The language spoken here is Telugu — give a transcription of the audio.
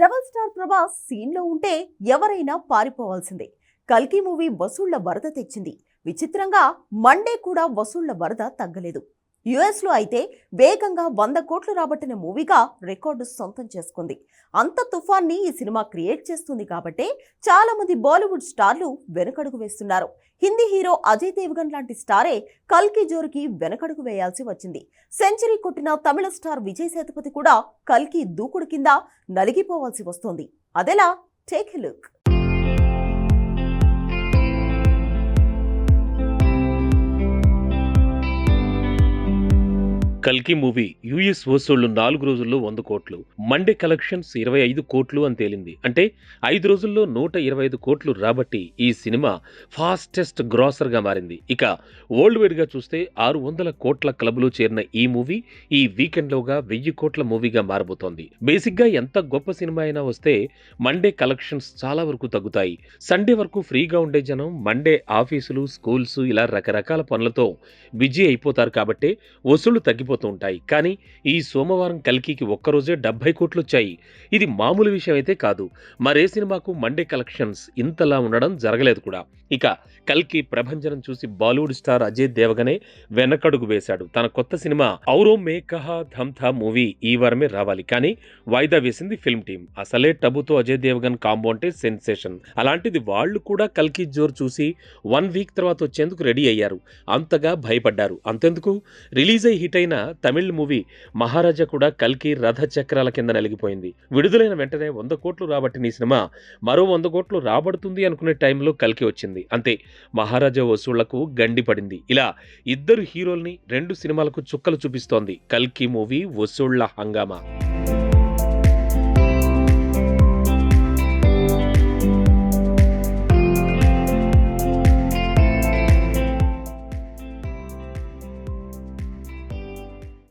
రెబల్ స్టార్ ప్రభాస్ సీన్లో ఉంటే ఎవరైనా పారిపోవాల్సిందే. కల్కి మూవీ వసూళ్ళ వరద తెచ్చింది. విచిత్రంగా మండే కూడా వసూళ్ళ వరద తగ్గలేదు. యుఎస్లో అయితే వేగంగా వంద కోట్లు రాబట్టిన మూవీగా రికార్డు సొంతం చేసుకుంది. అంత తుఫాన్ని ఈ సినిమా క్రియేట్ చేస్తుంది కాబట్టే చాలామంది బాలీవుడ్ స్టార్లు వెనకడుగు వేస్తున్నారు. హిందీ హీరో అజయ్ దేవ్గన్ లాంటి స్టారే కల్కి జోరుకి వెనకడుగు వేయాల్సి వచ్చింది. సెంచరీ కొట్టిన తమిళ స్టార్ విజయ్ సేతుపతి కూడా కల్కి దూకుడు కింద నలిగిపోవాల్సి వస్తోంది. అదెలా టేక్ లుక్ కల్కి మూవీ యుఎస్ వసూళ్ళు నాలుగు రోజుల్లో వంద కోట్లు. మండే కలెక్షన్స్ ఇరవై ఐదు కోట్లు అని తేలింది. అంటే ఐదు రోజుల్లో నూట ఇరవై ఐదు కోట్లు రాబట్టి ఈ సినిమా ఫాస్టెస్ట్ గ్రాసర్గా మారింది. ఇక వరల్డ్ వైడ్గా చూస్తే ఆరు వందల కోట్ల క్లబ్లో చేరిన ఈ మూవీ ఈ వీకెండ్లోగా వెయ్యి కోట్ల మూవీగా మారబోతోంది. బేసిక్గా ఎంత గొప్ప సినిమా అయినా వస్తే మండే కలెక్షన్స్ చాలా వరకు తగ్గుతాయి. సండే వరకు ఫ్రీగా ఉండే జనం మండే ఆఫీసులు స్కూల్స్ ఇలా రకరకాల పనులతో బిజీ అయిపోతారు కాబట్టే వసూళ్ళు తగ్గిపోతాయి. తగ్గిపోతూ ఉంటాయి కానీ ఈ సోమవారం కల్కికి ఒక్కరోజే డెబ్బై కోట్లు వచ్చాయి ఇది మామూలు విషయం అయితే కాదు. మరే సినిమాకు మండే కలెక్షన్స్ ఇంతలా ఉండడం జరగలేదు కూడా. ఇక కల్కి ప్రభంజనం చూసి బాలీవుడ్ స్టార్ అజయ్ దేవగనే వెనకడుగు వేశాడు. తన కొత్త సినిమా ఔరో మే కహా ధమ్ థా మూవీ ఈ వారమే రావాలి. కానీ వాయిదా వేసింది ఫిల్మ్ టీం అసలే టబుతో అజయ్ దేవగన్ కాంబో అంటే సెన్సేషన్. అలాంటిది వాళ్ళు కూడా కల్కి జోర్ చూసి వన్ వీక్ తర్వాత వచ్చేందుకు రెడీ అయ్యారు. అంతగా భయపడ్డారు. అంతెందుకు? రిలీజ్ అయి హిట్ అయిన తమిళ్ మూవీ మహారాజా కూడా కల్కి రథ చక్రాల కింద నలిగిపోయింది. విడుదలైన వెంటనే వంద కోట్లు రాబట్టిన ఈ సినిమా మరో వంద కోట్లు రాబడుతుంది అనుకునే టైంలో కల్కి వచ్చింది. అంతే మహారాజా వసూళ్ళకు గండి పడింది. ఇలా ఇద్దరు హీరోల్ని రెండు సినిమాలకు చుక్కలు చూపిస్తోంది కల్కి మూవీ వసూళ్ళ హంగామా.